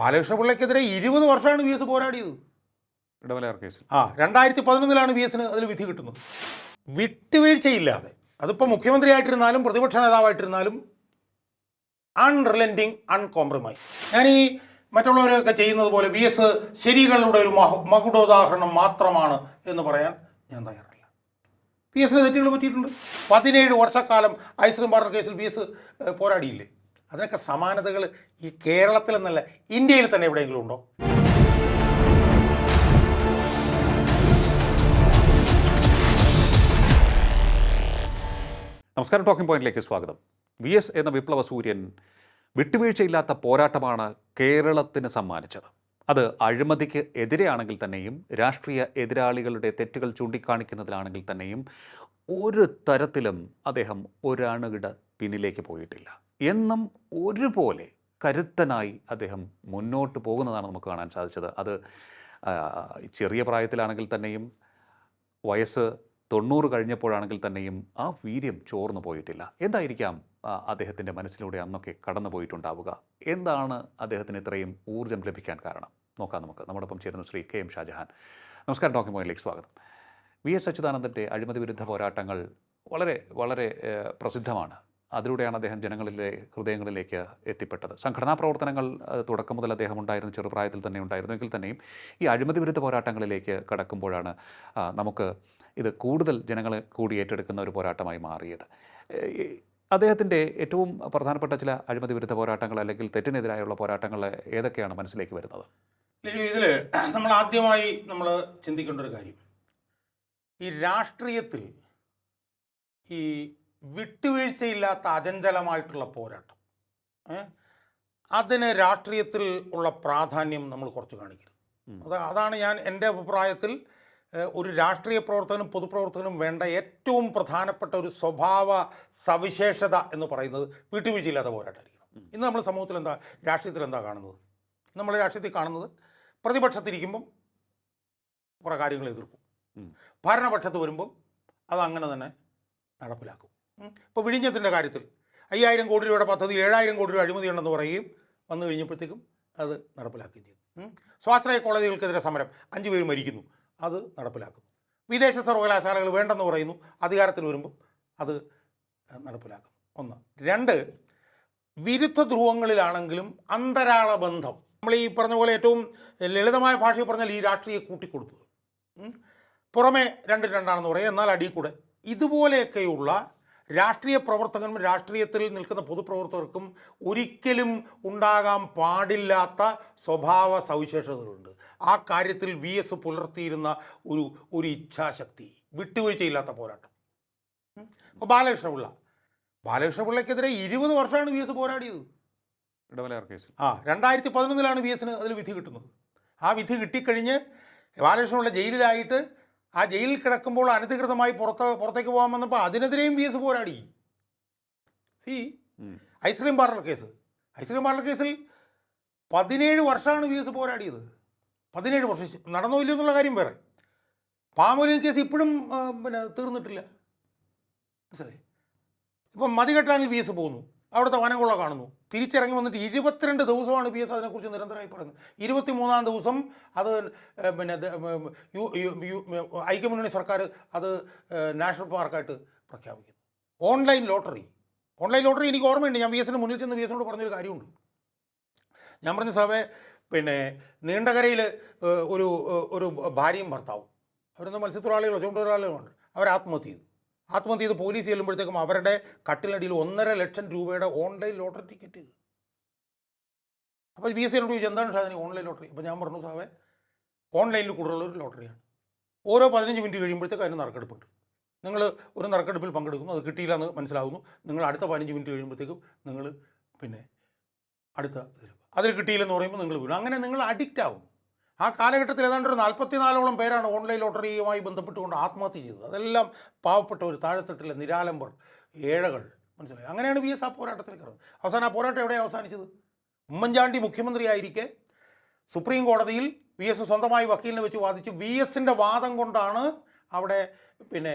ബാലകൃഷ്ണപിള്ളയ്ക്കെതിരെ ഇരുപത് വർഷമാണ് V S പോരാടിയത്. Idamalayar കേസിൽ. ആ രണ്ടായിരത്തി പതിനൊന്നിലാണ് വി എസിന് അതിൽ വിധി കിട്ടുന്നത്. വിട്ടുവീഴ്ചയില്ലാതെ അതിപ്പോൾ മുഖ്യമന്ത്രിയായിട്ടിരുന്നാലും പ്രതിപക്ഷ നേതാവായിട്ടിരുന്നാലും അൺറിലന്റിങ് അൺകോംപ്രമൈസ് ഞാൻ ഈ മറ്റുള്ളവരൊക്കെ ചെയ്യുന്നത് പോലെ വി എസ് ശരികളുടെ ഒരു മഹ മകുടോദാഹരണം മാത്രമാണ് എന്ന് പറയാൻ ഞാൻ തയ്യാറല്ല. വി എസിന് തെറ്റുകൾ പറ്റിയിട്ടുണ്ട്. പതിനേഴ് വർഷക്കാലം ഐസ്ക്രീം പാർലർ കേസിൽ വി എസ് പോരാടിയില്ലേ? അതിനൊക്കെ സമാനതകൾ ഈ കേരളത്തിൽ എന്നല്ല ഇന്ത്യയിൽ തന്നെ എവിടെയെങ്കിലും ഉണ്ടോ? നമസ്കാരം ടോക്കിംഗ് പോയിന്റിലേക്ക് സ്വാഗതം. വി എസ് എന്ന വിപ്ലവ സൂര്യൻ വിട്ടുവീഴ്ചയില്ലാത്ത പോരാട്ടമാണ് കേരളത്തിന് സമ്മാനിച്ചത്. അത് അഴിമതിക്ക് എതിരെയാണെങ്കിൽ തന്നെയും രാഷ്ട്രീയ എതിരാളികളുടെ തെറ്റുകൾ ചൂണ്ടിക്കാണിക്കുന്നതിലാണെങ്കിൽ തന്നെയും ഒരു തരത്തിലും അദ്ദേഹം ഒരണുകിട പിന്നിലേക്ക് പോയിട്ടില്ല. എന്നും ഒരുപോലെ കരുത്തനായി അദ്ദേഹം മുന്നോട്ട് പോകുന്നതാണ് നമുക്ക് കാണാൻ സാധിച്ചത്. അത് ചെറിയ പ്രായത്തിലാണെങ്കിൽ തന്നെയും വയസ്സ് തൊണ്ണൂറ് കഴിഞ്ഞപ്പോഴാണെങ്കിൽ തന്നെയും ആ വീര്യം ചോർന്നു പോയിട്ടില്ല. എന്തായിരിക്കാം അദ്ദേഹത്തിന്റെ മനസ്സിലൂടെ അന്നൊക്കെ കടന്നു പോയിട്ടുണ്ടാവുക? എന്താണ് അദ്ദേഹത്തിന് ഇത്രയും ഊർജം ലഭിക്കാൻ കാരണം? നോക്കാം നമുക്ക്. നമ്മോടൊപ്പം ചേരുന്നു ശ്രീ കെ എം ഷാജഹാൻ. നമസ്കാരം ഡോക്ടർ മോയിലേക്ക് സ്വാഗതം. വി എസ് അച്യുതാനന്ദന്റെ അഴിമതി വിരുദ്ധ പോരാട്ടങ്ങൾ വളരെ വളരെ പ്രസിദ്ധമാണ്. അതിലൂടെയാണ് അദ്ദേഹം ജനങ്ങളിലെ ഹൃദയങ്ങളിലേക്ക് എത്തിപ്പെട്ടത്. സംഘടനാ പ്രവർത്തനങ്ങൾ തുടക്കം മുതൽ അദ്ദേഹം ഉണ്ടായിരുന്ന ചെറുപ്രായത്തിൽ തന്നെ ഉണ്ടായിരുന്നെങ്കിൽ തന്നെയും ഈ അഴിമതി വിരുദ്ധ പോരാട്ടങ്ങളിലേക്ക് കടക്കുമ്പോഴാണ് നമുക്ക് ഇത് കൂടുതൽ ജനങ്ങൾ കൂടി ഏറ്റെടുക്കുന്ന ഒരു പോരാട്ടമായി മാറിയത്. അദ്ദേഹത്തിന്റെ ഏറ്റവും പ്രധാനപ്പെട്ട ചില അഴിമതി വിരുദ്ധ പോരാട്ടങ്ങൾ അല്ലെങ്കിൽ തെറ്റിനെതിരായുള്ള പോരാട്ടങ്ങൾ ഏതൊക്കെയാണ് മനസ്സിലേക്ക് വരുന്നത്? ഇതിൽ നമ്മൾ ആദ്യമായി നമ്മൾ ചിന്തിക്കേണ്ട ഒരു കാര്യം. ഈ രാഷ്ട്രീയത്തിൽ ഈ വിട്ടുവീഴ്ചയില്ലാത്ത അചഞ്ചലമായിട്ടുള്ള പോരാട്ടം? അതിന് രാഷ്ട്രീയത്തിൽ ഉള്ള പ്രാധാന്യം നമ്മൾ കുറച്ച് കാണിക്കരുത്. അത് അതാണ് ഞാൻ എന്റെ അഭിപ്രായത്തിൽ ഒരു രാഷ്ട്രീയ പ്രവർത്തകനും പൊതുപ്രവർത്തകനും വേണ്ട ഏറ്റവും പ്രധാനപ്പെട്ട ഒരു സ്വഭാവ സവിശേഷത എന്ന് പറയുന്നത് വിട്ടുവീഴ്ചയില്ലാത്ത പോരാട്ടമായിരിക്കണം. ഇന്ന് നമ്മൾ സമൂഹത്തിൽ എന്താ രാഷ്ട്രീയത്തിൽ എന്താ കാണുന്നത്? നമ്മൾ രാഷ്ട്രീയത്തിൽ കാണുന്നത് പ്രതിപക്ഷത്തിരിക്കുമ്പം കുറേ കാര്യങ്ങൾ എതിർക്കും. ഭരണപക്ഷത്ത് വരുമ്പം അത് അങ്ങനെ തന്നെ നടപ്പിലാക്കും. ഇപ്പോൾ വിഴിഞ്ഞത്തിന്റെ കാര്യത്തിൽ അയ്യായിരം കോടി രൂപയുടെ പദ്ധതി ഏഴായിരം കോടി രൂപ അഴിമതിയുണ്ടെന്ന് പറയുകയും വന്നു കഴിഞ്ഞപ്പോഴത്തേക്കും അത് നടപ്പിലാക്കുകയും ചെയ്തു. സ്വാശ്രയ കോളേജുകൾക്കെതിരെ സമരം. അഞ്ച് പേര് മരിക്കുന്നു. അത് നടപ്പിലാക്കുന്നു. വിദേശ സർവകലാശാലകൾ വേണ്ടെന്ന് പറയുന്നു. അധികാരത്തിൽ വരുമ്പോൾ അത് നടപ്പിലാക്കുന്നു. ഒന്ന്. രണ്ട് വിരുദ്ധ ധ്രുവങ്ങളിലാണെങ്കിലും അന്തരാള ബന്ധം. നമ്മൾ ഈ പറഞ്ഞ പോലെ ഏറ്റവും ലളിതമായ ഭാഷയിൽ പറഞ്ഞാൽ ഈ രാഷ്ട്രീയ കൂട്ടിക്കൊടുപ്പ്. പുറമെ രണ്ടും രണ്ടാണെന്ന് പറയും. എന്നാൽ അടിയിൽ കൂടെ ഇതുപോലെയൊക്കെയുള്ള രാഷ്ട്രീയ പ്രവർത്തകനും രാഷ്ട്രീയത്തിൽ നിൽക്കുന്ന പൊതുപ്രവർത്തകർക്കും ഒരിക്കലും ഉണ്ടാകാൻ പാടില്ലാത്ത സ്വഭാവ സവിശേഷതകളുണ്ട്. ആ കാര്യത്തിൽ വി എസ് പുലർത്തിയിരുന്ന ഒരു ഒരു ഇച്ഛാശക്തി വിട്ടുവീഴ്ചയില്ലാത്ത പോരാട്ടം. അപ്പോൾ ബാലകൃഷ്ണപിള്ള ബാലകൃഷ്ണപിള്ളയ്ക്കെതിരെ ഇരുപത് വർഷമാണ് വി എസ് പോരാടിയത്. ആ രണ്ടായിരത്തി പതിനൊന്നിലാണ് വി എസിന് അതിൽ വിധി കിട്ടുന്നത്. ആ വിധി കിട്ടിക്കഴിഞ്ഞ് ബാലകൃഷ്ണപിള്ള ജയിലിലായിട്ട് ആ ജയിലിൽ കിടക്കുമ്പോൾ അനധികൃതമായി പുറത്ത് പുറത്തേക്ക് പോകാൻ വന്നപ്പോൾ അതിനെതിരെയും വി എസ് പോരാടി. C. Ice cream parlour case. Ice cream parlour കേസിൽ പതിനേഴ് വർഷമാണ് വി എസ് പോരാടിയത്. പതിനേഴ് വർഷം. നടന്നോ ഇല്ലയോ എന്നുള്ള കാര്യം വേറെ. പാമോലിൻ കേസ് ഇപ്പോഴും പിന്നെ തീർന്നിട്ടില്ല. മനസ്സിലായി? ഇപ്പം മതികെട്ടാനിൽ വി എസ് പോകുന്നു. അവിടുത്തെ വനകൊള്ള കാണുന്നു. തിരിച്ചിറങ്ങി വന്നിട്ട് ഇരുപത്തിരണ്ട് ദിവസമാണ് പി എസ് അതിനെക്കുറിച്ച് നിരന്തരമായി പറയുന്നത്. ഇരുപത്തി മൂന്നാം ദിവസം അത് പിന്നെ ഐക്യമുന്നണി സർക്കാർ അത് നാഷണൽ പാർക്കായിട്ട് പ്രഖ്യാപിക്കുന്നു. Online lottery. ഓൺലൈൻ ലോട്ടറി എനിക്ക് ഓർമ്മയുണ്ട്. ഞാൻ വി എസിന് മുന്നിൽ ചെന്ന് വി എസിനോട് പറഞ്ഞൊരു കാര്യമുണ്ട്. ഞാൻ പറഞ്ഞ സാവേ പിന്നെ നീണ്ടകരയിൽ ഒരു ഒരു ഭാര്യയും ഭർത്താവും. അവരൊന്ന് മത്സ്യത്തൊഴിലാളികളോ ചുമട്ടൊഴിലാളികളുണ്ട് അവർ ആത്മഹത്യ ചെയ്തു. ആത്മഹത്യ ചെയ്ത് പോലീസ് ചെല്ലുമ്പോഴത്തേക്കും അവരുടെ കട്ടിലടിയിൽ ഒന്നര ലക്ഷം രൂപയുടെ ഓൺലൈൻ ലോട്ടറി ടിക്കറ്റ്. അപ്പോൾ ബി എസ് സിയോട് ചോദിച്ചു എന്താണ് സാധനം ഓൺലൈൻ ലോട്ടറി? അപ്പോൾ ഞാൻ പറഞ്ഞു സാവേ ഓൺലൈനിൽ കൂടുതലുള്ള ഒരു ലോട്ടറിയാണ്. ഓരോ പതിനഞ്ച് മിനിറ്റ് കഴിയുമ്പോഴത്തേക്കും അതിന് നറുക്കെടുപ്പുണ്ട്. നിങ്ങൾ ഒരു നറുക്കെടുപ്പിൽ പങ്കെടുക്കുന്നു അത് കിട്ടിയില്ല എന്ന് മനസ്സിലാവുന്നു നിങ്ങൾ അടുത്ത പതിനഞ്ച് മിനിറ്റ് കഴിയുമ്പോഴത്തേക്കും നിങ്ങൾ പിന്നെ അടുത്ത അതിൽ കിട്ടിയില്ലെന്ന് പറയുമ്പോൾ നിങ്ങൾ വീണു അങ്ങനെ നിങ്ങൾ അഡിക്റ്റ് ആവുന്നു. ആ കാലഘട്ടത്തിൽ ഏതാണ്ട് ഒരു നാൽപ്പത്തിനാലോളം പേരാണ് ഓൺലൈൻ ലോട്ടറിയുമായി ബന്ധപ്പെട്ടുകൊണ്ട് ആത്മഹത്യ ചെയ്തത്. അതെല്ലാം പാവപ്പെട്ട ഒരു താഴെത്തട്ടിലെ നിരാലംബർ ഏഴകൾ. മനസ്സിലായി? അങ്ങനെയാണ് വി എസ് ആ പോരാട്ടത്തിലേക്ക് ഇറങ്ങുന്നത്. അവസാനം ആ പോരാട്ടം എവിടെ അവസാനിച്ചത്? ഉമ്മൻചാണ്ടി മുഖ്യമന്ത്രിയായിരിക്കെ സുപ്രീം കോടതിയിൽ വി എസ് സ്വന്തമായി വക്കീലിനെ വെച്ച് വാദിച്ച് വി എസിന്റെ വാദം കൊണ്ടാണ് അവിടെ പിന്നെ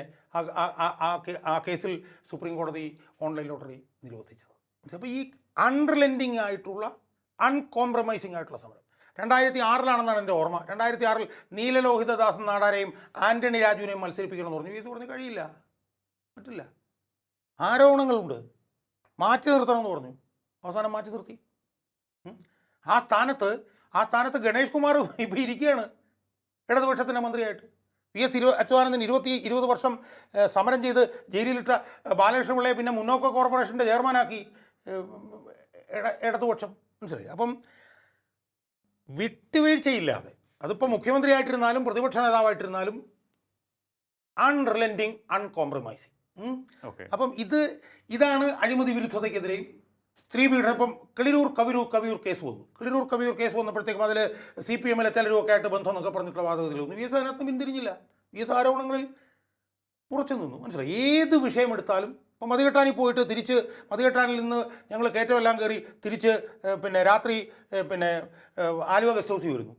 ആ കേസിൽ സുപ്രീം കോടതി ഓൺലൈൻ ലോട്ടറി നിരോധിച്ചത്. അപ്പോൾ ഈ അൺറിലെൻഡിങ് ആയിട്ടുള്ള അൺകോംപ്രമൈസിങ് ആയിട്ടുള്ള സമരം. രണ്ടായിരത്തി ആറിലാണെന്നാണ് എന്റെ ഓർമ്മ. രണ്ടായിരത്തി ആറിൽ നീലലോഹിതദാസൻ നാടാരെയും ആന്റണി രാജുവിനെയും മത്സരിപ്പിക്കണമെന്ന് പറഞ്ഞു. വി പറഞ്ഞു കഴിയില്ല. പറ്റില്ല. ആരോപണങ്ങളുണ്ട്. മാറ്റി നിർത്തണമെന്ന് പറഞ്ഞു. അവസാനം മാറ്റി നിർത്തി. ആ സ്ഥാനത്ത് ആ സ്ഥാനത്ത് ഗണേഷ് കുമാർ ഇപ്പോൾ ഇരിക്കുകയാണ്. ഇടതുപക്ഷത്തിന്റെ മന്ത്രിയായിട്ട്. വി എസ് ഇരുപ അച്യുതാനന്ദൻ ഇരുപത്തി ഇരുപത് വർഷം സമരം ചെയ്ത് ജയിലിലിട്ട ബാലകൃഷ്ണ പിള്ളയെ പിന്നെ മുന്നോക്ക കോർപ്പറേഷന്റെ ചെയർമാനാക്കി ഇട- ഇടതുപക്ഷം. മനസ്സിലായി? അപ്പം വിട്ടുവീഴ്ചയില്ലാതെ അതിപ്പോൾ മുഖ്യമന്ത്രിയായിട്ടിരുന്നാലും പ്രതിപക്ഷ നേതാവായിട്ടിരുന്നാലും അൺറിലന്റിങ് അൺകോംപ്രമൈസിങ് അപ്പം ഇത് ഇതാണ് അഴിമതി വിരുദ്ധതയ്ക്കെതിരെയും സ്ത്രീ പീഡനം. ഇപ്പം കിളിരൂർ കവിരൂർ കവിയൂർ കേസ് വന്നു. കിളിരൂർ കവിയൂർ കേസ് വന്നപ്പോഴത്തേക്കും അതിൽ സി പി എമ്മിലെ ചിലരും ഒക്കെ ആയിട്ട് ബന്ധം എന്നൊക്കെ പറഞ്ഞിട്ടുള്ള വാദഗതികൾ വന്നു. വി എസ് അതിനകത്ത് പിന്തിരിഞ്ഞില്ല. വി എസ് ആരോപണങ്ങളിൽ ഉറച്ചു നിന്നു. മനസ്സിലായി? ഏത് വിഷയം ഇപ്പം മതികെട്ടാനിൽ പോയിട്ട് തിരിച്ച് മതികെട്ടാനിൽ നിന്ന് ഞങ്ങൾ കയറ്റമെല്ലാം കയറി തിരിച്ച് പിന്നെ രാത്രി പിന്നെ ആലുവ ഗസ്റ്റ് ഹൗസിൽ വരുന്നു.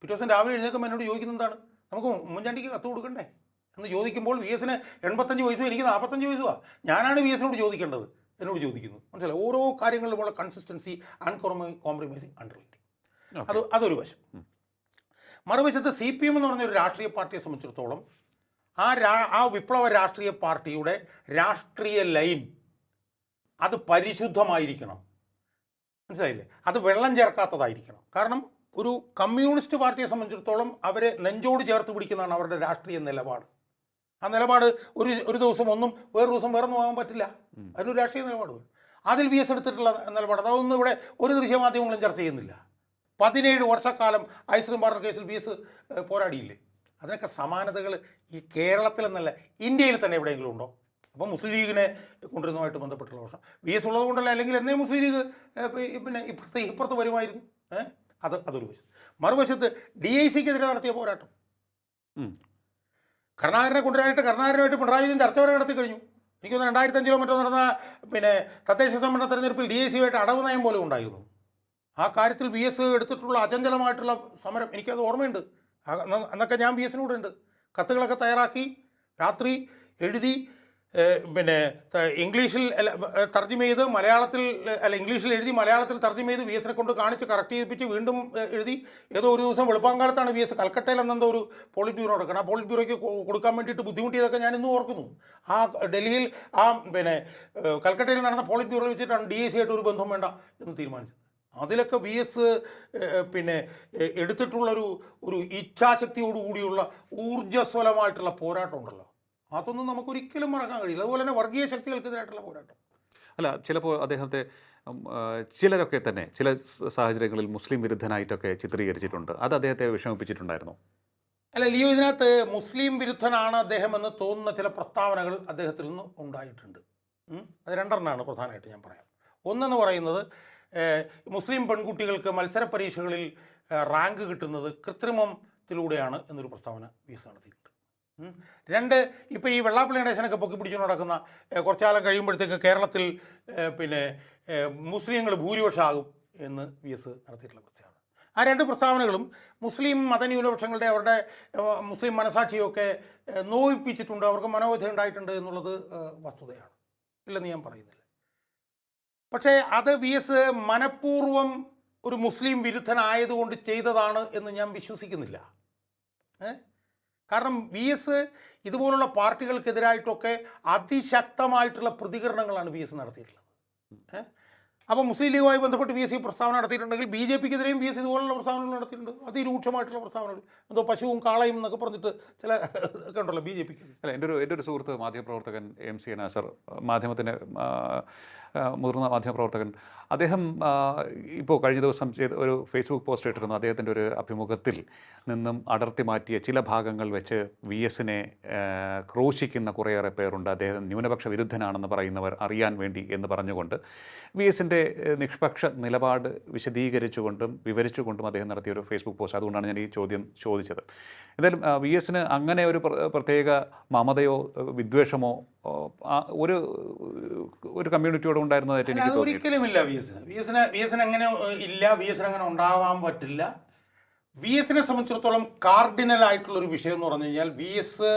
പിറ്റേ ദിവസം രാവിലെ എഴുന്നേൽക്കുമ്പോൾ എന്നോട് ചോദിക്കുന്നത് എന്താണ്? നമുക്ക് ഉമ്മൻചാണ്ടിക്ക് കത്ത് കൊടുക്കണ്ടേ? എന്ന് ചോദിക്കുമ്പോൾ വി എസിന് എൺപത്തഞ്ച് വയസ്സും എനിക്ക് നാൽപ്പത്തഞ്ച് വയസ്സുമാണ് ഞാനാണ് വി എസിനോട് ചോദിക്കേണ്ടത് എന്നോട് ചോദിക്കുന്നു. മനസ്സിലായി? ഓരോ കാര്യങ്ങളിലുമുള്ള കൺസിസ്റ്റൻസി അൺകോംപ്രമൈ കോംപ്രമൈസിങ് അണ്ടർലൈൻഡിങ് അത് അതൊരു വശം. മറുവശത്ത് സി പി എം എന്ന് പറഞ്ഞ ഒരു രാഷ്ട്രീയ പാർട്ടിയെ സംബന്ധിച്ചിടത്തോളം ആ രാ ആ വിപ്ലവ രാഷ്ട്രീയ പാർട്ടിയുടെ രാഷ്ട്രീയ ലൈൻ അത് പരിശുദ്ധമായിരിക്കണം. മനസ്സിലായില്ലേ? അത് വെള്ളം ചേർക്കാത്തതായിരിക്കണം. കാരണം ഒരു കമ്മ്യൂണിസ്റ്റ് പാർട്ടിയെ സംബന്ധിച്ചിടത്തോളം അവരെ നെഞ്ചോട് ചേർത്ത് പിടിക്കുന്നതാണ് അവരുടെ രാഷ്ട്രീയ നിലപാട്. ആ നിലപാട് ഒരു ഒരു ദിവസം ഒന്നും വേറൊരു ദിവസം വേറൊന്നും ആകാൻ പറ്റില്ല. അതിനൊരു രാഷ്ട്രീയ നിലപാട് അതിൽ വി എസ് എടുത്തിട്ടുള്ള നിലപാട്. അതൊന്നും ഇവിടെ ഒരു ദൃശ്യമാധ്യമങ്ങളും ചർച്ച ചെയ്യുന്നില്ല. പതിനേഴ് വർഷക്കാലം ഐസ്ക്രീം പാർലർ കേസിൽ വി എസ് പോരാടിയില്ലേ? അതിനൊക്കെ സമാനതകൾ ഈ കേരളത്തിൽ കേരളത്തിലെന്നല്ല ഇന്ത്യയിൽ തന്നെ എവിടെയെങ്കിലും ഉണ്ടോ? അപ്പോൾ മുസ്ലിം ലീഗിനെ കൊണ്ടുവരുന്നതുമായിട്ട് ബന്ധപ്പെട്ടുള്ള പ്രശ്നം. വി എസ് ഉള്ളത് കൊണ്ടല്ല അല്ലെങ്കിൽ എന്നേ മുസ്ലിം ലീഗ് പിന്നെ ഇപ്പുറത്ത് ഇപ്പുറത്ത് വരുമായിരുന്നു. അത് അതൊരു വശം. മറുവശത്ത് ഡി ഐ സിക്കെതിരെ നടത്തിയ പോരാട്ടം. കരുണാകരനെ കൊണ്ടുവരാനായിട്ട് കരുണാകരനുമായിട്ട് പിണറായി വിജയൻ ചർച്ച വരെ നടത്തി കഴിഞ്ഞു. എനിക്ക് തന്നെ രണ്ടായിരത്തി അഞ്ചിലോ മറ്റോ നടന്ന പിന്നെ തദ്ദേശ സംവരണ തെരഞ്ഞെടുപ്പിൽ ഡി ഐ സിയുമായിട്ട് അടവ് നയം പോലെ ഉണ്ടായിരുന്നു. ആ കാര്യത്തിൽ വി എസ് എടുത്തിട്ടുള്ള അചഞ്ചലമായിട്ടുള്ള സമരം എനിക്കത് ഓർമ്മയുണ്ട്. അന്നൊക്കെ ഞാൻ ബി എസിനൂടെ ഉണ്ട്. കത്തുകളൊക്കെ തയ്യാറാക്കി രാത്രി എഴുതി പിന്നെ ഇംഗ്ലീഷിൽ തർജമ ചെയ്ത് മലയാളത്തിൽ അല്ല ഇംഗ്ലീഷിൽ എഴുതി മലയാളത്തിൽ തർജമ ചെയ്ത് വി എസിനെ കൊണ്ട് കാണിച്ച് കറക്റ്റ് ചെയ്യിപ്പിച്ച് വീണ്ടും എഴുതി. ഏതോ ഒരു ദിവസം വെളുപ്പാങ്കാലത്താണ് വി എസ് കൽക്കട്ടയിൽ എന്നെന്തോ ഒരു പോളിറ്റ് ബ്യൂറോ എടുക്കണം ആ പോളിറ്റ് ബ്യൂറോയ്ക്ക് കൊടുക്കാൻ വേണ്ടിയിട്ട് ബുദ്ധിമുട്ടിയതൊക്കെ ഞാൻ ഇന്നും ഓർക്കുന്നു. ആ ഡൽഹിയിൽ ആ പിന്നെ കൽക്കട്ടയിൽ നടന്ന പോളിറ്റ് ബ്യൂറോ വെച്ചിട്ടാണ് ഡി എ സി ആയിട്ട് ഒരു ബന്ധം വേണ്ട എന്ന് തീരുമാനിച്ചത്. അതിലൊക്കെ വി എസ് പിന്നെ എടുത്തിട്ടുള്ളൊരു ഒരു ഇച്ഛാശക്തിയോടുകൂടിയുള്ള ഊർജസ്വലമായിട്ടുള്ള പോരാട്ടം ഉണ്ടല്ലോ. അതൊന്നും നമുക്കൊരിക്കലും മറക്കാൻ കഴിയില്ല. അതുപോലെ തന്നെ വർഗീയ ശക്തികൾക്കെതിരായിട്ടുള്ള പോരാട്ടം. അല്ല ചിലപ്പോൾ അദ്ദേഹത്തെ ചിലരൊക്കെ തന്നെ ചില സാഹചര്യങ്ങളിൽ മുസ്ലിം വിരുദ്ധനായിട്ടൊക്കെ ചിത്രീകരിച്ചിട്ടുണ്ട്. അത് അദ്ദേഹത്തെ വിഷമിപ്പിച്ചിട്ടുണ്ടായിരുന്നു? അല്ല ലിയോ ഇതിനകത്ത് മുസ്ലിം വിരുദ്ധനാണ് അദ്ദേഹം എന്ന് തോന്നുന്ന ചില പ്രസ്താവനകൾ അദ്ദേഹത്തിൽ നിന്ന് ഉണ്ടായിട്ടുണ്ട്. അത് രണ്ടെണ്ണമാണ് പ്രധാനമായിട്ട് ഞാൻ പറയാം. ഒന്നെന്ന് പറയുന്നത് മുസ്ലിം പെൺകുട്ടികൾക്ക് മത്സര പരീക്ഷകളിൽ റാങ്ക് കിട്ടുന്നത് കൃത്രിമത്തിലൂടെയാണ് എന്നൊരു പ്രസ്താവന വി എസ് നടത്തിയിട്ടുണ്ട്. രണ്ട് ഇപ്പോൾ ഈ വെള്ളാപ്പള്ളി ഗണേശനൊക്കെ പൊക്കി പിടിച്ചുകൊണ്ട് നടക്കുന്ന കുറച്ചാലം കഴിയുമ്പോഴത്തേക്ക് കേരളത്തിൽ പിന്നെ മുസ്ലിങ്ങൾ ഭൂരിപക്ഷമാകും എന്ന് വി എസ് നടത്തിയിട്ടുള്ള പ്രസ്താവന. ആ രണ്ട് പ്രസ്താവനകളും മുസ്ലിം മതന്യൂനപക്ഷങ്ങളുടെ അവരുടെ മുസ്ലിം മനസാക്ഷിയൊക്കെ നോവിപ്പിച്ചിട്ടുണ്ട് അവർക്ക് മനോവിധ ഉണ്ടായിട്ടുണ്ട് എന്നുള്ളത് വസ്തുതയാണ്. ഇല്ലെന്ന് ഞാൻ പറയുന്നില്ല. പക്ഷേ അത് വി എസ് മനഃപൂർവം ഒരു മുസ്ലിം വിരുദ്ധനായതുകൊണ്ട് ചെയ്തതാണ് എന്ന് ഞാൻ വിശ്വസിക്കുന്നില്ല. കാരണം വി എസ് ഇതുപോലുള്ള പാർട്ടികൾക്കെതിരായിട്ടൊക്കെ അതിശക്തമായിട്ടുള്ള പ്രതികരണങ്ങളാണ് വി എസ് നടത്തിയിട്ടുള്ളത്. അപ്പോൾ മുസ്ലിം ലീഗുമായി ബന്ധപ്പെട്ട് വി എസ് ഈ പ്രസ്താവന നടത്തിയിട്ടുണ്ടെങ്കിൽ ബി ജെ പിക്കെതിരെയും വി എസ് ഇതുപോലുള്ള പ്രസ്താവനകൾ നടത്തിയിട്ടുണ്ട്. അതിരൂക്ഷമായിട്ടുള്ള പ്രസ്താവനകൾ. എന്തോ പശുവും കാളയും എന്നൊക്കെ പറഞ്ഞിട്ട് ചില ഒക്കെ ഉണ്ടല്ലോ ബി ജെ പിക്ക്. അല്ല എന്റെ ഒരു എന്റെ ഒരു സുഹൃത്ത് മാധ്യമപ്രവർത്തകൻ എം സി നാസർ മാധ്യമത്തിന്റെ മുതിർന്ന മാധ്യമപ്രവർത്തകൻ. അദ്ദേഹം ഇപ്പോൾ കഴിഞ്ഞ ദിവസം ചെയ്ത ഒരു ഫേസ്ബുക്ക് പോസ്റ്റ് ഇട്ടിരുന്നു. അദ്ദേഹത്തിന്റെ ഒരു അഭിമുഖത്തിൽ നിന്നും അടർത്തി മാറ്റിയ ചില ഭാഗങ്ങൾ വെച്ച് വി എസിനെ ക്രോശിക്കുന്ന കുറേയേറെ പേരുണ്ട്. അദ്ദേഹം ന്യൂനപക്ഷ വിരുദ്ധനാണെന്ന് പറയുന്നവർ അറിയാൻ വേണ്ടി എന്ന് പറഞ്ഞുകൊണ്ട് വി എസിന്റെ നിഷ്പക്ഷ നിലപാട് വിശദീകരിച്ചുകൊണ്ടും വിവരിച്ചുകൊണ്ടും അദ്ദേഹം നടത്തിയ ഒരു ഫേസ്ബുക്ക് പോസ്റ്റ്. അതുകൊണ്ടാണ് ഞാൻ ഈ ചോദ്യം ചോദിച്ചത്. എന്തായാലും വി എസിന് അങ്ങനെ ഒരു പ്രത്യേക മമതയോ വിദ്വേഷമോ ഒരു ഒരു കമ്മ്യൂണിറ്റിയോട് ഉണ്ടായിരുന്നതായിട്ട് എനിക്ക് തോന്നി ഒരിക്കലും ഇല്ല വി എസിന് വി എസിന് വി എസിന് അങ്ങനെ ഇല്ല വി എസിന് അങ്ങനെ ഉണ്ടാവാൻ പറ്റില്ല. വി എസിനെ സംബന്ധിച്ചിടത്തോളം കാർഡിനൽ ആയിട്ടുള്ള ഒരു വിഷയം എന്ന് പറഞ്ഞു കഴിഞ്ഞാൽ V S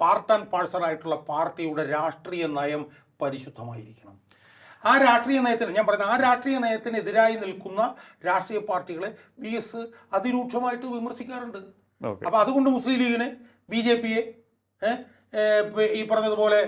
part and parcel ആയിട്ടുള്ള പാർട്ടിയുടെ രാഷ്ട്രീയ നയം പരിശുദ്ധമായിരിക്കണം. ആ രാഷ്ട്രീയ നയത്തിന് ഞാൻ പറയുന്നത് ആ രാഷ്ട്രീയ നയത്തിനെതിരായി നിൽക്കുന്ന രാഷ്ട്രീയ പാർട്ടികളെ വി എസ് അതിരൂക്ഷമായിട്ട് വിമർശിക്കാറുണ്ട്. അപ്പോൾ അതുകൊണ്ട് മുസ്ലിം ലീഗിനെ ബി ജെ പിയെ ഈ പറഞ്ഞതുപോലെ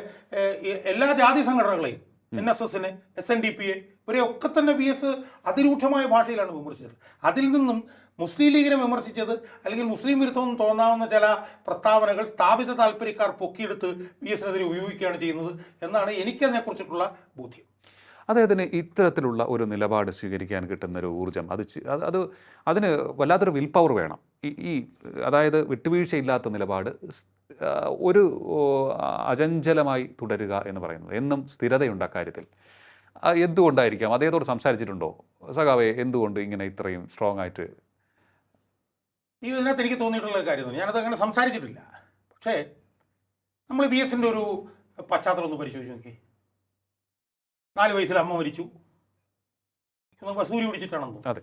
എല്ലാ ജാതി സംഘടനകളെയും എൻ എസ് എസിനെ എസ് എൻ ഡി പി ഇവരെ ഒക്കെ തന്നെ ബി എസ് അതിരൂക്ഷമായ ഭാഷയിലാണ് വിമർശിച്ചത്. അതിൽ നിന്നും മുസ്ലിം ലീഗിനെ വിമർശിച്ചത് അല്ലെങ്കിൽ മുസ്ലിം വിരുദ്ധമെന്ന് തോന്നാവുന്ന ചില പ്രസ്താവനകൾ സ്ഥാപിത താല്പര്യക്കാർ പൊക്കിയെടുത്ത് ബി എസിനെതിരെ ഉപയോഗിക്കുകയാണ് ചെയ്യുന്നത് എന്നാണ് എനിക്കതിനെക്കുറിച്ചിട്ടുള്ള ബോധ്യം. അദ്ദേഹത്തിന് ഇത്തരത്തിലുള്ള ഒരു നിലപാട് സ്വീകരിക്കാൻ കിട്ടുന്ന ഒരു ഊർജം അത് അത് അത് അതിന് വല്ലാത്തൊരു വിൽ പവർ വേണം ഈ അതായത് വിട്ടുവീഴ്ചയില്ലാത്ത നിലപാട് ഒരു അജഞ്ചലമായി അചഞ്ചലമായി തുടരുക എന്ന് പറയുന്നത്. എന്നും സ്ഥിരതയുണ്ട് അക്കാര്യത്തിൽ എന്തുകൊണ്ടായിരിക്കാം? അദ്ദേഹത്തോട് സംസാരിച്ചിട്ടുണ്ടോ? സഖാവെ എന്തുകൊണ്ട് ഇങ്ങനെ ഇത്രയും സ്ട്രോങ് ആയിട്ട്? ഇതിനകത്ത് എനിക്ക് തോന്നിയിട്ടുള്ള കാര്യം ഞാനത് അങ്ങനെ സംസാരിച്ചിട്ടില്ല. പക്ഷേ നമ്മൾ ബി എസിന്റെ ഒരു പശ്ചാത്തലം ഒന്ന് പരിശോധിച്ച് നോക്കി. നാല് വയസ്സിൽ അമ്മ മരിച്ചു. വസൂരി പിടിച്ചിട്ടാണെന്ന് അതെ.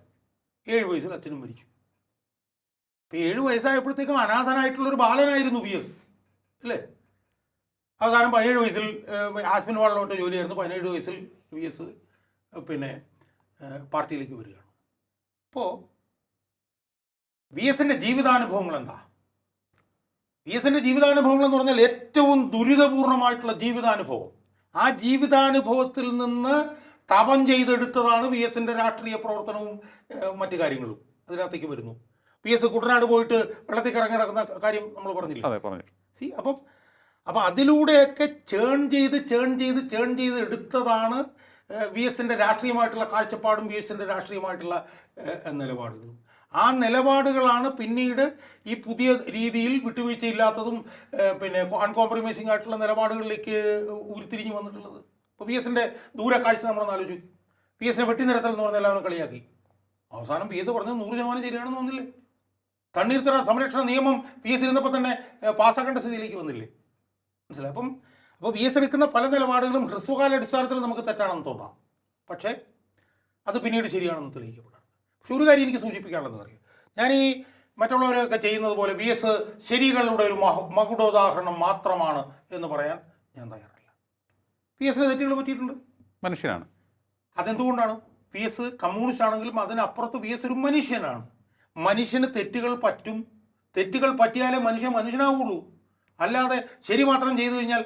ഏഴ് വയസ്സിൽ അച്ഛനും മരിച്ചു. ഇപ്പം ഏഴ് വയസ്സായപ്പോഴത്തേക്കും അനാഥനായിട്ടുള്ളൊരു ബാലനായിരുന്നു വി എസ് അല്ലേ? അവസാനം പതിനേഴ് വയസ്സിൽ ആസ്മിൻ വാളിലോട്ട് ജോലിയായിരുന്നു. പതിനേഴ് വയസ്സിൽ വി എസ് പിന്നെ പാർട്ടിയിലേക്ക് വരികയാണ്. അപ്പോൾ വി എസിന്റെ ജീവിതാനുഭവങ്ങൾ എന്താ? വി എസിന്റെ ജീവിതാനുഭവങ്ങൾ എന്ന് പറഞ്ഞാൽ ഏറ്റവും ദുരിതപൂർണമായിട്ടുള്ള ജീവിതാനുഭവം. ആ ജീവിതാനുഭവത്തിൽ നിന്ന് തപം ചെയ്തെടുത്തതാണ് വി എസിന്റെ രാഷ്ട്രീയ പ്രവർത്തനവും മറ്റു കാര്യങ്ങളും. അതിനകത്തേക്ക് വരുന്നു. വി എസ് കുട്ടനാട് പോയിട്ട് വെള്ളത്തിൽ കറങ്ങി നടക്കുന്ന കാര്യം നമ്മൾ പറഞ്ഞില്ല? സി അപ്പം അപ്പം അതിലൂടെയൊക്കെ ചേൺ ചെയ്ത് ചേൺ ചെയ്ത് ചേൺ ചെയ്ത് എടുത്തതാണ് വി എസിന്റെ രാഷ്ട്രീയമായിട്ടുള്ള കാഴ്ചപ്പാടും വി എസിന്റെ രാഷ്ട്രീയമായിട്ടുള്ള നിലപാടുകളും. ആ നിലപാടുകളാണ് പിന്നീട് ഈ പുതിയ രീതിയിൽ വിട്ടുവീഴ്ചയില്ലാത്തതും പിന്നെ അൺകോംപ്രമൈസിംഗ് ആയിട്ടുള്ള നിലപാടുകളിലേക്ക് ഉരുത്തിരിഞ്ഞ് വന്നിട്ടുള്ളത്. ഇപ്പോൾ വി എസിന്റെ ദൂരക്കാഴ്ച നമ്മളൊന്ന് ആലോചിക്കും. പി എസിനെ വെട്ടിനിരത്തൽ എന്ന് പറഞ്ഞ എല്ലാവരും കളിയാക്കി. അവസാനം പി എസ് പറഞ്ഞത് നൂറ് ശതമാനം ശരിയാണെന്ന് വന്നില്ലേ? തണ്ണീർത്തട സംരക്ഷണ നിയമം പി എസ് ഇരുന്നപ്പോൾ തന്നെ പാസ്സാക്കേണ്ട സ്ഥിതിയിലേക്ക് വന്നില്ലേ? മനസ്സിലായി? അപ്പം അപ്പോൾ പി എസ് എടുക്കുന്ന പല നിലപാടുകളും ഹ്രസ്വകാല അടിസ്ഥാനത്തിൽ നമുക്ക് തെറ്റാണെന്ന് തോന്നാം. പക്ഷേ അത് പിന്നീട് ശരിയാണെന്ന് തെളിയിക്കപ്പെടാം പക്ഷെ ഒരു കാര്യം എനിക്ക് സൂചിപ്പിക്കാനുള്ളതെന്ന് അറിയാം ഞാൻ ഈ മറ്റുള്ളവരൊക്കെ ചെയ്യുന്നത് പോലെ വി എസ് ശരികളുടെ ഒരു മഹ മകുടോദാഹരണം മാത്രമാണ് എന്ന് പറയാൻ ഞാൻ തയ്യാറല്ല. പി എസിന് തെറ്റുകൾ പറ്റിയിട്ടുണ്ട്. മനുഷ്യനാണ്. അതെന്തുകൊണ്ടാണ്? പി എസ് കമ്മ്യൂണിസ്റ്റ് ആണെങ്കിലും അതിനപ്പുറത്ത് വി എസ് ഒരു മനുഷ്യനാണ്. മനുഷ്യന് തെറ്റുകൾ പറ്റും. തെറ്റുകൾ പറ്റിയാലേ മനുഷ്യൻ മനുഷ്യനാവുള്ളൂ. അല്ലാതെ ശരി മാത്രം ചെയ്തു കഴിഞ്ഞാൽ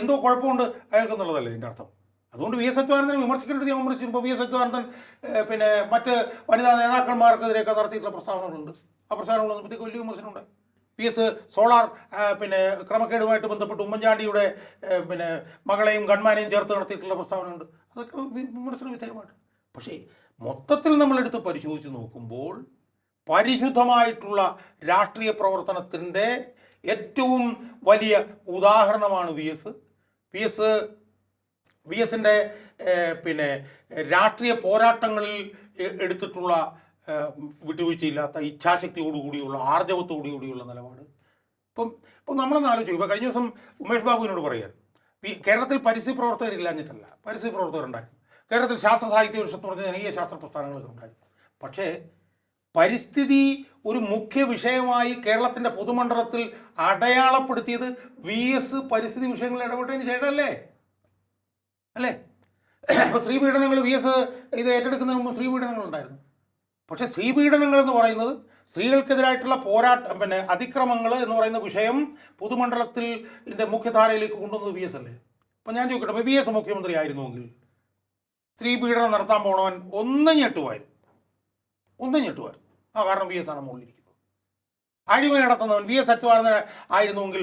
എന്തോ കുഴപ്പമുണ്ട് അയാൾക്കെന്നുള്ളതല്ലേ എന്റെ അർത്ഥം. അതുകൊണ്ട് വി എസ് അച്യുതാനന്ദനെ വിമർശിക്കേണ്ടത് ഞാൻ വിമർശിച്ചു ഇപ്പോൾ വി എസ് അച്യുതാനന്ദൻ പിന്നെ മറ്റ് വനിതാ നേതാക്കന്മാർക്കെതിരെയൊക്കെ നടത്തിയിട്ടുള്ള പ്രസ്താവനകളുണ്ട്. ആ പ്രസ്താവനകളൊന്നും വലിയ വിമർശനമുണ്ട്. പി എസ് സോളാർ പിന്നെ ക്രമക്കേടുമായിട്ട് ബന്ധപ്പെട്ട് ഉമ്മൻചാണ്ടിയുടെ പിന്നെ മകളെയും ഗൺമാനെയും ചേർത്ത് നടത്തിയിട്ടുള്ള പ്രസ്താവനയുണ്ട്. അതൊക്കെ വിമർശന വിധേയമാണ് പക്ഷേ മൊത്തത്തിൽ നമ്മളെടുത്ത് പരിശോധിച്ച് നോക്കുമ്പോൾ പരിശുദ്ധമായിട്ടുള്ള രാഷ്ട്രീയ പ്രവർത്തനത്തിന്റെ ഏറ്റവും വലിയ ഉദാഹരണമാണ് V S. V S V എസിന്റെ പിന്നെ രാഷ്ട്രീയ പോരാട്ടങ്ങളിൽ എടുത്തിട്ടുള്ള വിട്ടുവീഴ്ചയില്ലാത്ത ഇച്ഛാശക്തിയോടുകൂടിയുള്ള ആർജവത്തോടുകൂടിയുള്ള നിലപാട്. ഇപ്പം ഇപ്പം നമ്മളൊന്ന് ആലോചിക്കും ഇപ്പം കഴിഞ്ഞ ദിവസം ഉമേഷ് ബാബുവിനോട് പറയായിരുന്നു. കേരളത്തിൽ പരിസ്ഥിതി പ്രവർത്തകരില്ലാഞ്ഞിട്ടല്ല പരിസ്ഥിതി പ്രവർത്തകരുണ്ടായിരുന്നു. കേരളത്തിൽ ശാസ്ത്ര സാഹിത്യ പരിഷത്ത് പറഞ്ഞ ജനകീയ ശാസ്ത്ര പ്രസ്ഥാനങ്ങളൊക്കെ ഉണ്ടായിരുന്നു. പക്ഷേ പരിസ്ഥിതി ഒരു മുഖ്യ വിഷയമായി കേരളത്തിന്റെ പൊതുമണ്ഡലത്തിൽ അടയാളപ്പെടുത്തിയത് വി എസ് പരിസ്ഥിതി വിഷയങ്ങളിൽ ഇടപെട്ടതിന് ശേഷമല്ലേ? അല്ലേ? അപ്പോൾ സ്ത്രീ പീഡനങ്ങൾ വി എസ് ഇത് ഏറ്റെടുക്കുന്നതിന് മുമ്പ് സ്ത്രീ പീഡനങ്ങൾ ഉണ്ടായിരുന്നു. പക്ഷേ സ്ത്രീ പീഡനങ്ങൾ എന്ന് പറയുന്നത് സ്ത്രീകൾക്കെതിരായിട്ടുള്ള പോരാട്ടം പിന്നെ അതിക്രമങ്ങൾ എന്ന് പറയുന്ന വിഷയം പൊതുമണ്ഡലത്തിൽ മുഖ്യധാരയിലേക്ക് കൊണ്ടുവന്നത് വി എസ് അല്ലേ? അപ്പം ഞാൻ ചോദിക്കട്ടെ വി എസ് മുഖ്യമന്ത്രി ആയിരുന്നുവെങ്കിൽ സ്ത്രീ പീഡനം നടത്താൻ പോണവൻ ഒന്നും ഞെട്ടുമായിരുന്നു ഒന്നും ഞെട്ടുമായിരുന്നു ആ കാരണം വി എസ് ആണ് മുകളിലിരിക്കുന്നത്. അഴിമ നടത്തുന്നവൻ വി എസ് അച്യുതാനന്ദൻ ആയിരുന്നുവെങ്കിൽ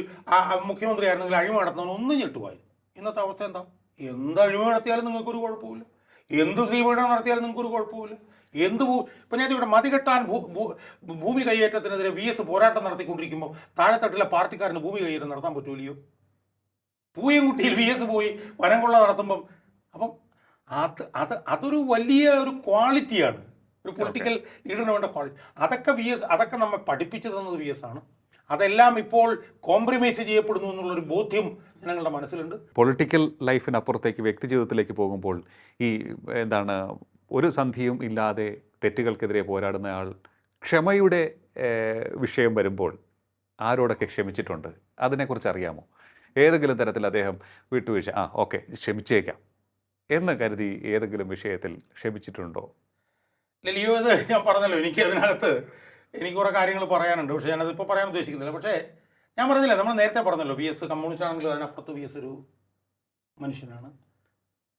മുഖ്യമന്ത്രി ആയിരുന്നെങ്കിൽ അഴിമ നടത്തുന്നവൻ ഒന്നും ഞെട്ടുമായിരുന്നു. ഇന്നത്തെ അവസ്ഥ എന്താ? എന്ത് അഴിമ നടത്തിയാലും നിങ്ങൾക്കൊരു കുഴപ്പമില്ല എന്ത് ശ്രീപീഠനം നടത്തിയാലും നിങ്ങൾക്കൊരു കുഴപ്പമില്ല എന്ത് ഭൂ ഇപ്പം ഞാൻ ഇവിടെ മതി കെട്ടാൻ ഭൂ ഭൂ- ഭൂമി കൈയേറ്റത്തിനെതിരെ വി എസ് പോരാട്ടം നടത്തിക്കൊണ്ടിരിക്കുമ്പോൾ താഴെത്തട്ടിലെ പാർട്ടിക്കാരന് ഭൂമി കൈയേറ്റം നടത്താൻ പറ്റൂലയോ പൂയംകുട്ടിയിൽ വി എസ് പോയി വനംകൊള്ള നടത്തുമ്പം. അപ്പം അത് അത് അതൊരു വലിയ ഒരു ക്വാളിറ്റിയാണ് ഒരു പൊളിറ്റിക്കൽ ലീഡറിന് വേണ്ട ക്വാളിറ്റി അതൊക്കെ വി എസ് അതൊക്കെ നമ്മൾ പഠിപ്പിച്ചു തന്നത് വി എസ് ആണ്. അതെല്ലാം ഇപ്പോൾ കോംപ്രമൈസ് ചെയ്യപ്പെടുന്നു എന്നുള്ളൊരു ബോധ്യം ജനങ്ങളുടെ മനസ്സിലുണ്ട്. പൊളിറ്റിക്കൽ ലൈഫിനപ്പുറത്തേക്ക് വ്യക്തി ജീവിതത്തിലേക്ക് പോകുമ്പോൾ ഈ എന്താണ് ഒരു സന്ധിയും ഇല്ലാതെ തെറ്റുകൾക്കെതിരെ പോരാടുന്ന ആൾ ക്ഷമയുടെ വിഷയം വരുമ്പോൾ ആരോടൊക്കെ ക്ഷമിച്ചിട്ടുണ്ട്? അതിനെക്കുറിച്ച് അറിയാമോ? ഏതെങ്കിലും തരത്തിൽ അദ്ദേഹം വിട്ടുവീഴ്ച ആ ഓക്കെ ക്ഷമിച്ചേക്കാം എന്ന് കരുതി ഏതെങ്കിലും വിഷയത്തിൽ ക്ഷമിച്ചിട്ടുണ്ടോ? ലിയോ ഇത് ഞാൻ പറഞ്ഞല്ലോ എനിക്ക് അതിനകത്ത് എനിക്ക് കുറേ കാര്യങ്ങൾ പറയാനുണ്ട്. പക്ഷേ ഞാനത് ഇപ്പോൾ പറയാൻ ഉദ്ദേശിക്കുന്നില്ല. പക്ഷേ ഞാൻ പറഞ്ഞില്ല നമ്മൾ നേരത്തെ പറഞ്ഞല്ലോ വി എസ് കമ്മ്യൂണിസ്റ്റ് ആണെങ്കിലും അതിനപ്പുറത്ത് വി എസ് ഒരു മനുഷ്യനാണ്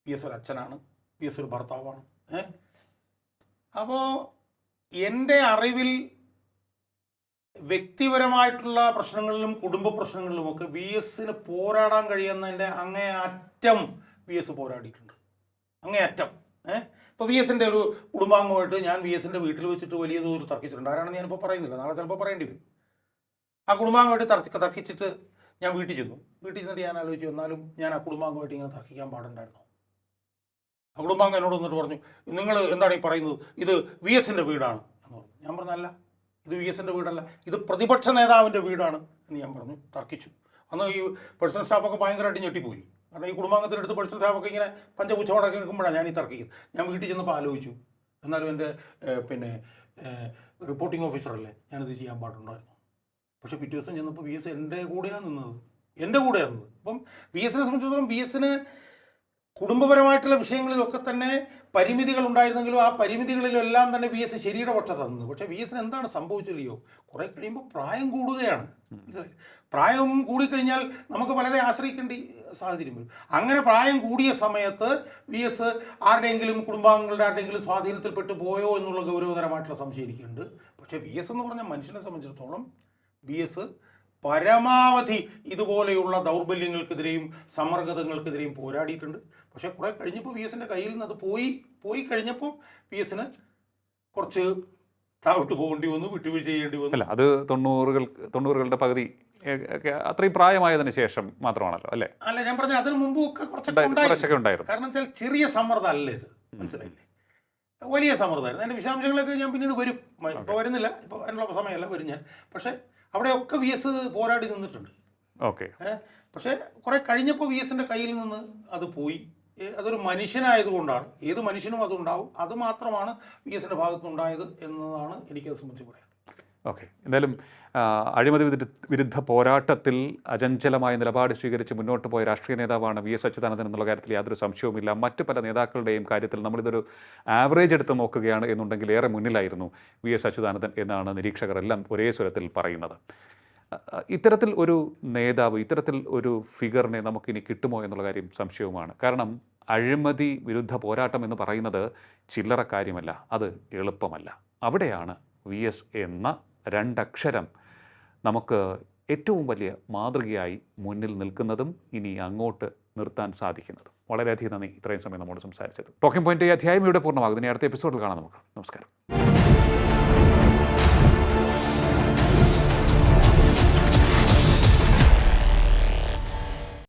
വി എസ് ഒരു അച്ഛനാണ് വി എസ് ഒരു ഭർത്താവാണ്. ഏഹ് അപ്പോൾ എന്റെ അറിവിൽ വ്യക്തിപരമായിട്ടുള്ള പ്രശ്നങ്ങളിലും കുടുംബ പ്രശ്നങ്ങളിലുമൊക്കെ വി എസിന് പോരാടാൻ കഴിയുന്നതിന്റെ അങ്ങേ അറ്റം വി എസ് പോരാടിയിട്ടുണ്ട്. അങ്ങേ അറ്റം ഏഹ് ഇപ്പോൾ വി എസിന്റെ ഒരു കുടുംബാംഗമായിട്ട് ഞാൻ വി എസിന്റെ വീട്ടിൽ വെച്ചിട്ട് വലിയ തോതിൽ തർക്കിച്ചിട്ടുണ്ട്. ആരാണെന്ന് ഞാനിപ്പോൾ പറയുന്നില്ല. നാളെ ചിലപ്പോൾ പറയേണ്ടി വരും. ആ കുടുംബാംഗമായിട്ട് തർക്ക തർക്കിച്ചിട്ട് ഞാൻ വീട്ടിൽ ചെന്നു. വീട്ടിൽ ചെന്നിട്ട് ഞാൻ ആലോചിച്ചു എന്നാലും ഞാൻ ആ കുടുംബാംഗമായിട്ട് ഇങ്ങനെ തർക്കിക്കാൻ പാടുണ്ടായിരുന്നു. ആ കുടുംബാംഗം എന്നോട് വന്നിട്ട് പറഞ്ഞു നിങ്ങൾ എന്താണ് ഈ പറയുന്നത്? ഇത് വി എസിന്റെ വീടാണ്. എന്ന് പറഞ്ഞു. ഞാൻ പറഞ്ഞല്ല ഇത് വി എസിന്റെ വീടല്ല. ഇത് പ്രതിപക്ഷ നേതാവിന്റെ വീടാണ്. എന്ന് ഞാൻ പറഞ്ഞു തർക്കിച്ചു. അന്ന് ഈ പേഴ്സണൽ സ്റ്റാഫൊക്കെ ഭയങ്കരമായിട്ട് ഞെട്ടിപ്പോയി. കാരണം ഈ കുടുംബാംഗത്തിനടുത്ത് പേഴ്സണൽ സ്റ്റാഫൊക്കെ ഇങ്ങനെ പഞ്ചപുച്ഛമടക്കി നിൽക്കുമ്പോഴാണ് ഞാൻ ഈ തർക്കിക്കുന്നത് ഞാൻ വീട്ടിൽ ചെന്നപ്പോൾ ആലോചിച്ചു. എന്നാലും എന്റെ പിന്നെ റിപ്പോർട്ടിംഗ് ഓഫീസറല്ലേ ഞാനിത് ചെയ്യാൻ പാടുണ്ടായിരുന്നു. പക്ഷേ പിറ്റേ ദിവസം ചെന്നപ്പോൾ വി എസ് എന്റെ കൂടെയാണ് നിന്നത്. എന്റെ കൂടെയാണ് നിന്നത്. അപ്പം വി എസിനെ സംബന്ധിച്ചിടത്തോളം വി എസിന് കുടുംബപരമായിട്ടുള്ള വിഷയങ്ങളിലൊക്കെ തന്നെ പരിമിതികൾ ഉണ്ടായിരുന്നെങ്കിലും ആ പരിമിതികളിലെല്ലാം തന്നെ വി എസ് ശരിയുടെ പക്ഷത്ത് നിന്നത് പക്ഷേ വി എസിന് എന്താണ് സംഭവിച്ചില്ലയോ? കുറേ കഴിയുമ്പോൾ പ്രായം കൂടുകയാണ്. പ്രായം കൂടിക്കഴിഞ്ഞാൽ നമുക്ക് പലരെ ആശ്രയിക്കേണ്ട സാഹചര്യം വരും. അങ്ങനെ പ്രായം കൂടിയ സമയത്ത് വി എസ് ആരുടെയെങ്കിലും കുടുംബാംഗങ്ങളുടെ ആരുടെയെങ്കിലും സ്വാധീനത്തിൽപ്പെട്ട് പോയോ എന്നുള്ള ഗൗരവതരമായിട്ടുള്ള സംശയം എനിക്കുണ്ട് പക്ഷേ വി എസ് എന്ന് പറഞ്ഞ മനുഷ്യനെ സംബന്ധിച്ചിടത്തോളം വി എസ് പരമാവധി ഇതുപോലെയുള്ള ദൗർബല്യങ്ങൾക്കെതിരെയും സമ്മർദ്ദങ്ങൾക്കെതിരെയും പോരാടിയിട്ടുണ്ട്. പക്ഷേ കുറേ കഴിഞ്ഞപ്പോൾ വി എസിന്റെ കയ്യിൽ നിന്ന് അത് പോയി പോയി കഴിഞ്ഞപ്പോൾ വി എസിന് കുറച്ച് താഴോട്ട് പോകേണ്ടി വന്നു വിട്ടുവീഴ്ച ചെയ്യേണ്ടി വന്നു. അല്ല അത് തൊണ്ണൂറുകൾ തൊണ്ണൂറുകളുടെ പകുതി ഒക്കെ അത്രയും പ്രായമായതിനു ശേഷം മാത്രമാണല്ലോ അല്ലേ? അല്ല ഞാൻ പറഞ്ഞ അതിന് മുമ്പ് ഒക്കെ കുറച്ചൊക്കെ ഉണ്ടായിരുന്നു. കാരണം വെച്ചാൽ ചെറിയ സമ്മർദ്ദം അല്ല ഇത്? മനസ്സിലായില്ലേ? വലിയ സമ്മർദ്ദമായിരുന്നു. അതിന്റെ വിശദാംശങ്ങളൊക്കെ ഞാൻ പിന്നീട് വരും. ഇപ്പോൾ വരുന്നില്ല. ഇപ്പോൾ അതിനുള്ള സമയമല്ല വരും ഞാൻ. പക്ഷേ അവിടെയൊക്കെ വി എസ് പോരാടി നിന്നിട്ടുണ്ട്. ഓക്കെ. പക്ഷേ കുറെ കഴിഞ്ഞപ്പോൾ വി എസിന്റെ കയ്യിൽ നിന്ന് അത് പോയി. അതൊരു മനുഷ്യനായതുകൊണ്ടാണ്. ഏത് മനുഷ്യനും അതുണ്ടാവും. അത് മാത്രമാണ് വി എസിന്റെ ഭാഗത്തുനിന്നുണ്ടായത് എന്നതാണ് എനിക്കത് സംബന്ധിച്ച് പറയാൻ. ഓക്കെ. എന്തായാലും അഴിമതി വിരുദ്ധ പോരാട്ടത്തിൽ അചഞ്ചലമായ നിലപാട് സ്വീകരിച്ച് മുന്നോട്ട് പോയ രാഷ്ട്രീയ നേതാവാണ് വി എസ് അച്യുതാനന്ദൻ എന്നുള്ള കാര്യത്തിൽ യാതൊരു സംശയവുമില്ല. മറ്റ് പല നേതാക്കളുടെയും കാര്യത്തിൽ നമ്മളിതൊരു ആവറേജ് എടുത്ത് നോക്കുകയാണ് എന്നുണ്ടെങ്കിൽ ഏറെ മുന്നിലായിരുന്നു വി എസ് അച്യുതാനന്ദൻ എന്നാണ് നിരീക്ഷകർ എല്ലാം ഒരേ സ്വരത്തിൽ പറയുന്നത്. ഇത്തരത്തിൽ ഒരു നേതാവ് ഇത്തരത്തിൽ ഒരു ഫിഗറിനെ നമുക്കിനി കിട്ടുമോ എന്നുള്ള കാര്യം സംശയവുമാണ്. കാരണം അഴിമതി വിരുദ്ധ പോരാട്ടം എന്ന് പറയുന്നത് ചില്ലറ കാര്യമല്ല അത് എളുപ്പമല്ല. അവിടെയാണ് വി എസ് എന്ന രണ്ടക്ഷരം നമുക്ക് ഏറ്റവും വലിയ മാതൃകയായി മുന്നിൽ നിൽക്കുന്നതും ഇനി അങ്ങോട്ട് നിർത്താൻ സാധിക്കുന്നതും. വളരെയധികം നന്ദി. ഇത്രയും സമയം നമ്മോട് സംസാരിച്ചത് ടോക്കിംഗ് പോയിന്റ് ഈ അധ്യായം ഇവിടെ പൂർണമാകും. ഇനി അടുത്ത എപ്പിസോഡിൽ കാണാം നമുക്ക്. നമസ്കാരം.